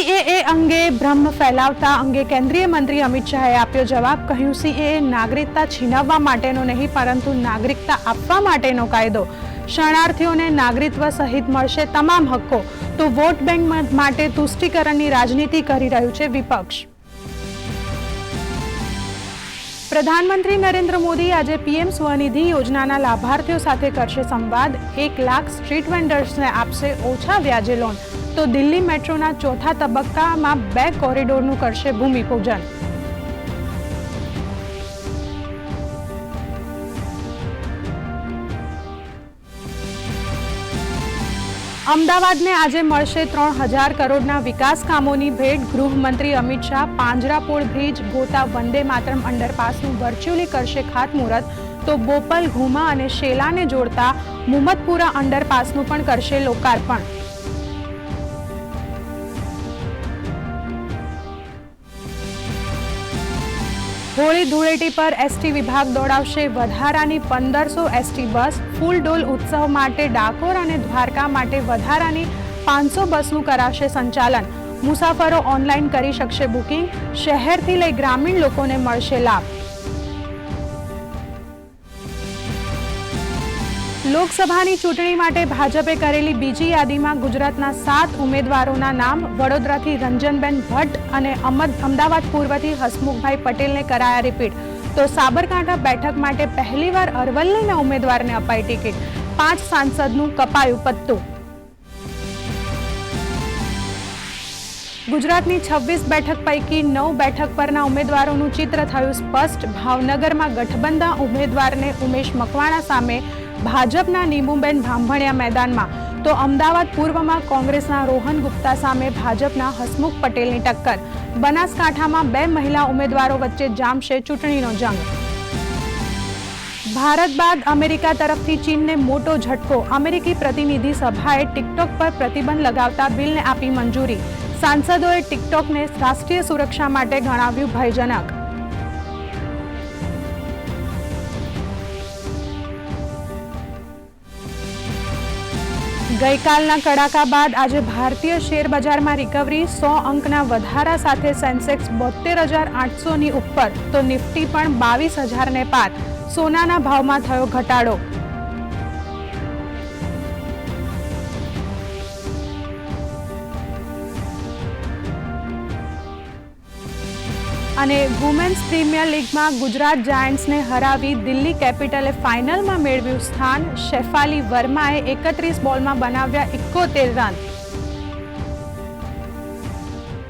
CAA અંગે ભ્રમ ફેલાવતા અંગે કેન્દ્રીય મંત્રી અમિત શાહે આપ્યો જવાબ, કહ્યું, સીએએ નાગરિકતા છીનવવા માટેનો નહીં, પરંતુ નાગરિકતા આપવા માટેનો કાયદો. શરણાર્થીઓને નાગરિકત્વ સહિત મળશે તમામ હક્કો. તો વોટ બેંક માટે તુષ્ટિકરણની રાજનીતિ કરી રહ્યું છે વિપક્ષ. પ્રધાનમંત્રી નરેન્દ્ર મોદી આજે પીએમ સ્વનિધિ યોજનાના લાભાર્થીઓ સાથે કરશે સંવાદ. એક લાખ સ્ટ્રીટ વેન્ડર્સને આપશે ઓછા વ્યાજે લોન. તો દિલ્હી મેટ્રોના ચોથા તબક્કામાં બે કોરિડોરનું કરશે ભૂમિપૂજન. અમદાવાદને આજે મળશે ત્રણ હજાર કરોડના વિકાસ કામોની ભેટ. ગૃહમંત્રી અમિત શાહ પાંજરાપોળ બ્રિજ ગોતા વંદે માતરમ અંડરપાસનું વર્ચ્યુઅલી કરશે ખાતમુહૂર્ત. તો બોપલ ઘુમા અને શેલાને જોડતા મુમતપુરા અંડરપાસનું પણ કરશે લોકાર્પણ. હોળી ધૂળેટી પર એસટી વિભાગ દોડાવશે વધારાની પંદરસો એસટી બસ, ફૂલ ડોલ ઉત્સવ માટે ડાકોર અને દ્વારકા માટે વધારાની પાંચસો બસનું કરાશે સંચાલન. મુસાફરો ઓનલાઈન કરી શકશે બુકિંગ. શહેરથી લઈ ગ્રામીણ લોકોને મળશે લાભ. લોકસભાની ચૂંટણી માટે ભાજપે કરેલી બીજી યાદીમાં ગુજરાતના સાત ઉમેદવારોના નામ વડોદરાથી રંજનબેન ભટ્ટ અને અમદ અમદાવાદ પૂર્વથી હસમુખભાઈ પટેલને કરાયા રિપીટ. તો સાબરકાંઠા બેઠક માટે પહેલીવાર અરવલ્લીના ઉમેદવારને અપાઈ ટિકિટ. પાંચ સાંસદનું કપાયું પત્તું. ગુજરાતની છવ્વીસ બેઠક પૈકી નવ બેઠક પરના ઉમેદવારોનું ચિત્ર થયું સ્પષ્ટ. ભાવનગરમાં ગઠબંધન ઉમેદવારને ઉમેશ મકવાણા સામે ભાજપના નીમુબેન ભાંભણિયા મેદાનમાં. તો અમદાવાદ પૂર્વમાં કોંગ્રેસના રોહન ગુપ્તા સામે ભાજપના હસમુખ પટેલની ટક્કર. બનાસકાંઠામાં બે મહિલા ઉમેદવારો વચ્ચે જામશે ચૂંટણીનો જંગ. ભારત બાદ અમેરિકા તરફથી ચીનને મોટો ઝટકો. અમેરિકી પ્રતિનિધિ સભાએ ટિકટોક પર પ્રતિબંધ લગાવતા બિલને આપી મંજૂરી. સાંસદોએ ટિકટોકને રાષ્ટ્રીય સુરક્ષા માટે ગણાવ્યું ભયજનક. ગઈકાલના કડાકા બાદ આજે ભારતીય શેર બજારમાં રિકવરી સો અંકના વધારા સાથે સેન્સેક્સ બોતેર હજાર આઠસોની ઉપર, તો નિફ્ટી પણ બાવીસ હજારને પાર. સોનાના ભાવમાં થયો ઘટાડો. અને વુમેન્સ પ્રીમિયર લીગમાં ગુજરાત જાયન્ટ્સને હરાવી દિલ્હી કેપિટલે ફાઇનલમાં મેળવ્યું સ્થાન. શેફાલી વર્માએ એકત્રીસ બોલમાં બનાવ્યા એકોતેર રન.